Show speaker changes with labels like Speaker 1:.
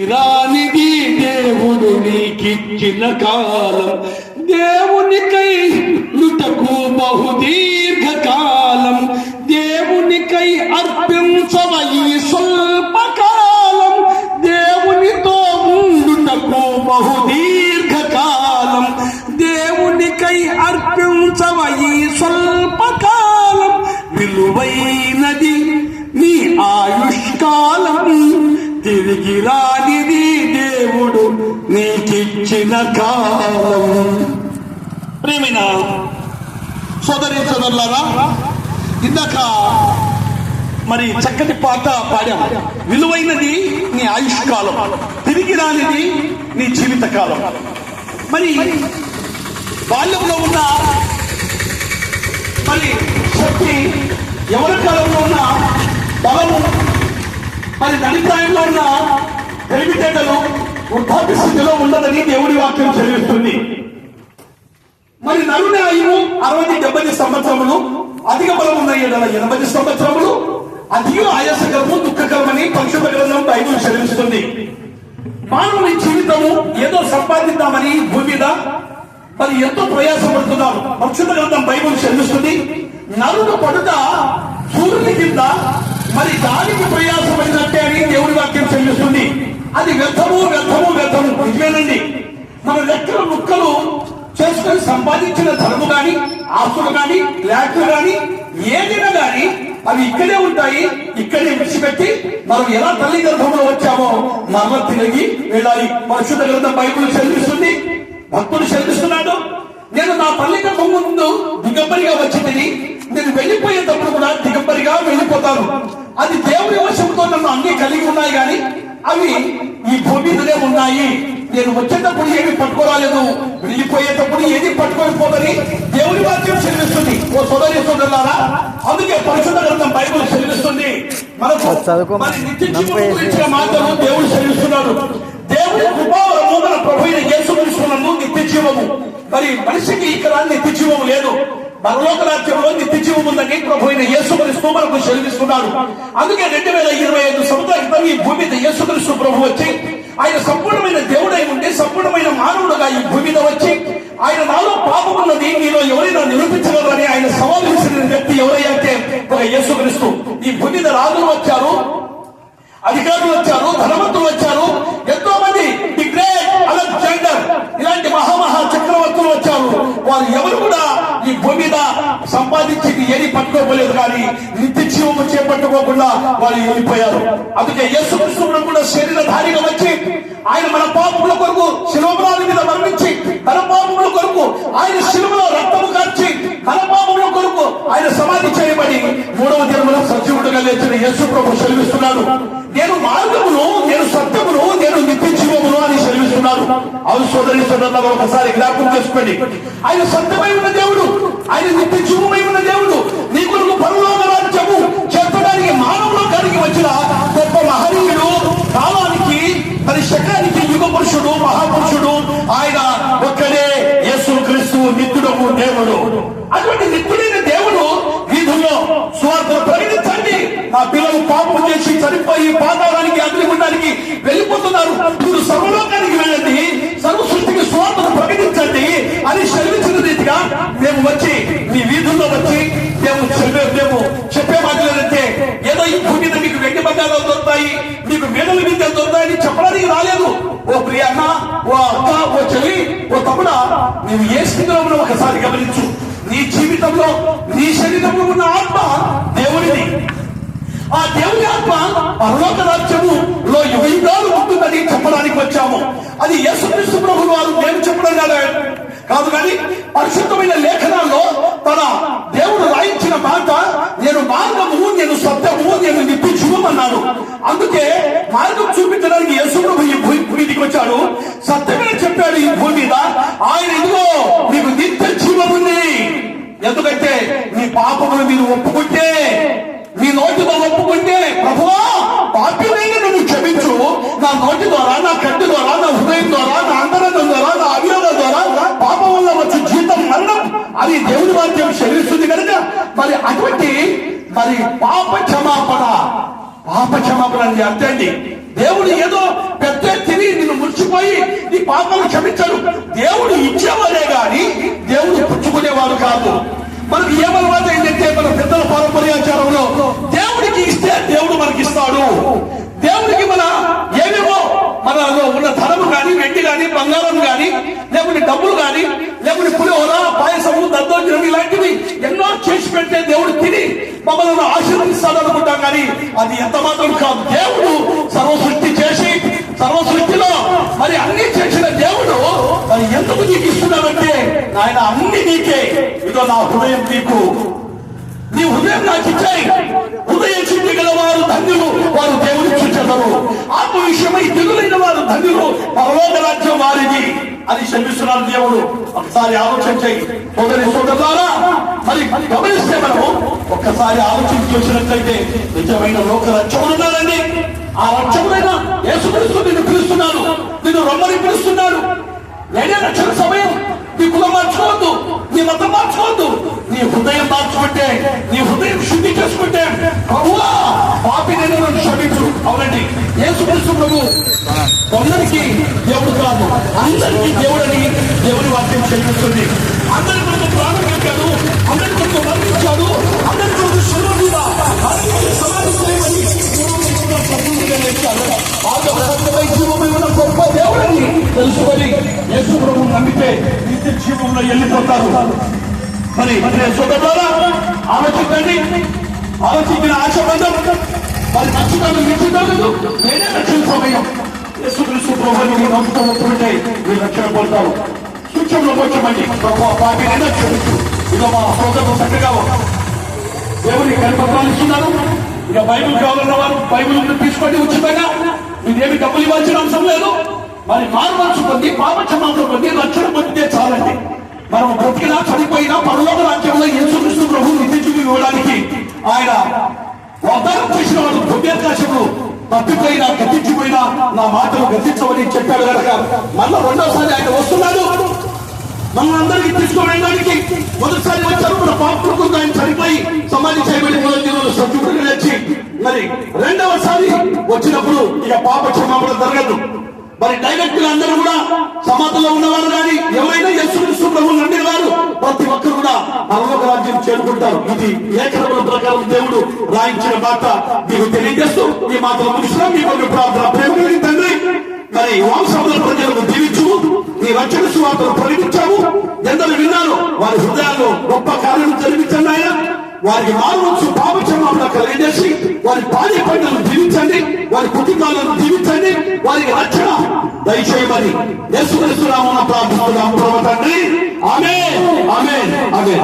Speaker 1: రానిది దేవుడు నీకిచ్చిన కాలం దేవునికై నుటకు బహుదీర్ఘ కాలం దేవునికై అర్పించవ ఈ స్వల్ప కాలం దేవునితో ఉండుటకు బహుదీర్ఘ కాలం దేవునికై అర్పించవ ఈ స్వల్ప కాలం విలువైనది నీ ఆయుష్కాలం తిరిగి రానిది నీకిచ్చిన కాలం. ప్రేమిన సోదరి సోదరులారా ఇందాక మరి చక్కటి పాట పాడాం. విలువైనది నీ ఆయుష్కాలం తిరిగి రానిది నీ జీవిత కాలం మరి బాల్యంలో ఉన్న మరి శక్తి ఎవరి కాలంలో ఉన్న బలము మరి దళితాయంలో ఉన్న తెలివితేటలు వృద్ధాప్య స్థితిలో ఉండదని దేవుడి వాక్యం చెల్లిస్తుంది. మరి నరుని అరవై డెబ్బై సంవత్సరములు అధిక బలం ఉన్న ఏడల ఎనభై సంవత్సరములు అధిక ఆయాసకరము దుఃఖకరమని పరిశుభ గ్రంథం బైబుల్ చెల్లిస్తుంది. మానవుని జీవితము ఏదో సంపాదిద్దామని భూమి మీద మరి ఎంతో ప్రయాసపడుతున్నారు పరిశుభ గ్రంథం బైబుల్ చెల్లిస్తుంది. నరుడు పడుట సూర్యుని కింద మరి దానికి ప్రయాసపడినట్టే అని దేవుడి వాక్యం చెల్లిస్తుంది. అది వ్యర్థము వ్యర్థము వ్యర్థము. నిజమేనండి. మన లెక్కల ముక్కలు చేసుకొని సంపాదించిన ధనము కానీ ఆస్తులు కానీ ఫ్లాట్లు కానీ ఏదైనా కానీ అవి ఇక్కడే ఉంటాయి ఇక్కడే విడిచిపెట్టి మనం ఎలా తల్లి గర్భంలో వచ్చామో మరల తిరిగి వెళ్ళాలి. పరిశుద్ధ గ్రంథం బైబుల్ చదివిస్తుంది భక్తుడు చెల్లిస్తున్నాడు నేను నా తల్లి గర్భం ముందు దిగంబరిగా వచ్చిందని నేను వెళ్ళిపోయేటప్పుడు కూడా దిగంబరిగా వెళ్ళిపోతాను. అది దేవుని వశంతో నన్ను అన్ని కలిగి ఉన్నాయి కానీ అవి ఈ భూమి మీదనే ఉన్నాయి. నేను వచ్చేటప్పుడు ఏమి పట్టుకోరాలేదు. వెళ్ళిపోయేటప్పుడు ఏది పట్టుకొని పోదని దేవుని వాక్యం చెల్లిస్తుంది ఓ సోదరి సోదరులారా అందుకే పరిశుద్ధ గ్రంథం బైబుల్ చెల్లిస్తుంది మనకు. మరి నిత్య జీవం గురించిన మాటలు దేవుడు చెల్లిస్తున్నాడు దేవుడి కృపావరము మన ప్రభు యేసు నిత్య జీవము మరి మనిషికి ఇక్కడ నిత్య జీవము లేదు. పరలోక రాజ్యంలో నిత్య జీవం ఉందని ప్రభు అయిన యేసుక్రీస్తు మనకు చెల్లిస్తున్నాడు. అందుకే రెండు వేల ఇరవై ఐదు సంవత్సరాల క్రితం ఈ భూమి మీద యేసుక్రీస్తు ప్రభు వచ్చి ఆయన సంపూర్ణమైన దేవుడై ఉంటే సంపూర్ణమైన మానవుడుగా ఈ భూమి మీద వచ్చి ఆయన నాలో పాపం ఉన్నది మీలో ఎవరైనా నిరూపించగలరని ఆయన సవాలు వ్యక్తి ఎవరైతే? ఒక యేసుక్రీస్తు. ఈ భూమి మీద రాజులు వచ్చారు అధికారులు వచ్చారు ధనవంతులు వచ్చారు ఎంతో మంది ది గ్రేట్ అలెగ్జాండర్ ఇలాంటి మహామహా చక్రవర్తులు వచ్చారు. వారు ఎవరు కూడా ఈ భూమి మీద సంపాదించింది చెప్పలేదు కానీ నిత్య జీవము చేపట్టుకోకుండా వాళ్ళు వెళ్ళిపోయారు. అందుకే యేసు కృష్ణుడు కూడా శరీరధారిగా వచ్చి ఆయన మన పాపముల కొరకు శిలోమరాల మీద మరణించి మన పాపముల కొరకు ఆయన శిలువలో రక్తము కార్చి మన పాపముల కొరకు ఆయన సమాధి చేయబడి మూడవ జన్మల సజీవుడుగా లేచిన యేసు ప్రభు సెలవిస్తున్నాడు. నేను మార్గమును నేను సత్యమును నేను నిత్య జీవమును అని సెలవిస్తున్నాడు. అవును సోదరి సోదరుల ఒకసారి జ్ఞాపకం చేసుకోండి. ఆయన సత్యమై ఉన్న దేవుడు ఆయన నిత్య జీవమై ఉన్న దేవుడు పరలోక రాజ్యము చెప్పడానికి మానవ లోకానికి వచ్చిన గొప్ప మహనీయుడు కాలానికి మరి శకానికి యుగ పురుషుడు మహాపురుషుడు. ఆయన ఒక్కడే యేసు క్రీస్తు నిత్యుడము దేవుడు. అటువంటి నిత్యుడైన దేవుడు వీధుల్లో స్వార్థ ప్రకటించండి. నా పిల్లలు పాపం చేసి చనిపోయి పాతాళానికి అగ్నిగుండానికి వెళ్ళిపోతున్నారు. మీరు సర్వలోకానికి వెళ్ళండి సర్వ సృష్టికి స్వార్థను ప్రకటించండి అని సెలవించిన రీతిగా మేము వచ్చి మీ వీధుల్లో వచ్చి మేము చెప్పే మేము చెప్పే మాటలేదంటే ఏదో ఈ భూమి మీద మీకు వెండి బంగారాలు దొరుకుతాయి మీకు మెడలు విద్యలు దొరుకుతాయని చెప్పడానికి రాలేదు ఓ ప్రియ అన్న ఓ అక్క ఓ చెల్లి నువ్వు తమ్ముడా ఏ స్థితిలో ఉన్నావు ఒకసారి గమనించు. నీ జీవితంలో నీ శరీరంలో ఉన్న ఆత్మ దేవుడిది. ఆ దేవుని ఆత్మ పరలోక రాజ్యము లో యుగాలు ఉంటుందని చెప్పడానికి వచ్చాము. అది యేసుక్రీస్తు ప్రభు వారు నేను చెప్పడం కాదు కాదు కానీ పరిశుద్ధమైన లేఖనాల్లో తన దేవుడు రాయించిన మాట నేను మార్గము నేను సత్యము నేను నిత్య జీవమన్నాడు అందుకే మార్గం చూపించడానికి యేసు ప్రభు ఈ భూమికి వచ్చాడు. సత్యమైన చెప్పాడు ఈ భూమి మీద ఆయన ఇదిగో నీకు నిత్య జీవముంది ఎందుకంటే నీ పాపములు మీరు ఒప్పుకుంటే నీ నోటితో ఒప్పుకుంటే ప్రభువా పాప్యమైన నువ్వు క్షమించు. నా నోటి ద్వారా నా కంటి ద్వారా నా హృదయం ద్వారా నా అంతరంగం ద్వారా నా అభియోగం ద్వారా పాపం వల్ల వచ్చే జీతం మరణం అది దేవుని వాక్యం చెల్లిస్తుంది కనుక మరి అటువంటి మరి పాప క్షమాపణ పాప క్షమాపణ అని అంతే అండి దేవుడు ఏదో మర్చిపోయి నీ పాపాలు క్షమించరు. దేవుడు ఇచ్చేవాడే గాని దేవుడు పుచ్చుకునేవాడు కాదు. మనకి ఏమలవాట ఏంటంటే మన పెద్దల పారంపర్యాచారంలో దేవుడికి ఇస్తే దేవుడు మనకి ఇస్తాడు దేవుడికి మన ఏమేమో మనలో ఉన్న ధనము కానీ వెండి కాని బంగారం కాని లేకుంటే డబ్బులు కానీ లేకుంటే పులిహోర పాయసము దద్దోజనం ఇలాంటివి ఎన్నో చేసి పెడితే దేవుడు తిని మమ్మల్ని ఆశీర్వదిస్తాడు అనుకుంటాం కానీ అది ఎంత మాత్రం కాదు. దేవుడు సర్వ సృష్టి ఆయన అన్ని నీకే. ఇదో నా హృదయం నీకు. నీ హృదయం నాకు ఇచ్చాయి. హృదయం శుద్ధి గల వారు ధన్యులు వారు దేవుని చూచెదరు ఆత్మ విషయమై దిగులైన వారు ధన్యులు పరలోక రాజ్యం వారిది అని శ్రమిస్తున్నాడు దేవుడు. ఒకసారి ఆలోచన చేయి. సోదరి సోదరులారా మరి గమనిస్తే మనము ఒక్కసారి ఆలోచన చేసినట్లయితే నిజమైన లోక రక్షకుడు ఉన్నారండి ఆ రక్షకుడైన యేసుక్రీస్తు నిన్ను పిలుస్తున్నాడు. నిన్ను రమ్మని పిలుస్తున్నాడు. నేనే రక్షణ సమయం నీ కులం మార్చుకోవద్దు నీ మతం మార్చుకోవద్దు నీ హృదయం మార్చుకుంటే నీ హృదయం శుద్ధి చేసుకుంటే ప్రభువా పాపి నేను నన్ను క్షమించు అవునండి యేసుక్రీస్తు ప్రభు కొందరికి దేవుడు కాదు అందరికీ దేవుడని దేవుని వాక్యం చెల్లిస్తుంది అందరి నిత్య వెళ్ళిపోతారు. మరి సోదరులారా ఆలోచించండి. ఆలోచించిన ఆశ మరి మంచిదాన్ని నిశ్చితాలు నేనే రక్షణ సమయం. యేసుక్రీస్తు ప్రభుని నమ్ముతూ ఉంటుంటే మీరు రక్షణ పొందుతారు. సూక్ష్మంలో వచ్చమండి ప్రభు పాపి నేను క్షమించు. ఇక మా సోదరులు చక్కగా దేవుని కల్పత్రాలు ఇస్తున్నారు ఇక బైబిల్ కావాలన్న వారు బైబిల్ తీసుకోండి ఉచితంగా. మీరేమి డబ్బులు ఇవ్వాల్సిన అవసరం లేదు. మరి మారుమనసు పొంది పాప క్షమాపణ పొంది రక్షణ పొందితే చాలండి. మనం బ్రతికినా చనిపోయినా పరలోక రాజ్యంలో యేసుక్రీస్తు ప్రభు నిత్యజీవి ఇవ్వడానికి ఆయన వాగ్దానం చేసిన వాళ్ళు భూమ్యాకాశంలో తప్పిపోయినా గతించిపోయినా నా మాటలు గతించమని చెప్పాడు కనుక మళ్ళా రెండోసారి ఆయన వస్తున్నాడు. మనం అందరికీ తీసుకువెళ్ళడానికి మొదటిసారి వచ్చారు మన పాపల ఆయన చనిపోయి సమాధి చేయబడి మొదటి దినాలు సత్యుడికి వచ్చి మరి రెండవసారి వచ్చినప్పుడు ఇక పాప క్షమాపణ జరగదు. మరి డైరెక్ట్ అందరూ కూడా సమాధిలో ఉన్నవారు కానీ ఎవరైనా యేసుక్రీస్తు ప్రభు నమ్మిన వారు ప్రతి ఒక్కరు కూడా పరలోక రాజ్యం చేరుకుంటారు. ఇది ఏకరముల ప్రకారం దేవుడు రాయించిన మాట. మీకు తెలియజేస్తూ ఈ మాటలు ముగిసిన మీ కొన్ని ప్రార్థన ప్రేమ తండ్రి మరి వంశముల ప్రజలకు దీవించు. నీ రక్షణ సువార్తను ప్రకటించావు. ఎందరు విన్నారు వారి హృదయాల్లో గొప్ప కార్యం జరిగింది వారికి మారువచ్చు పాపక్షమాపణ కలిగజేసి వారి భార్య పంటలను జీవించండి వారి కుటుంబాలను జీవించండి వారికి రక్షణ దయచేయమని యేసుక్రీస్తు నామమున ప్రార్థిస్తున్నాము ప్రభు తండ్రి. ఆమె ఆమె ఆమె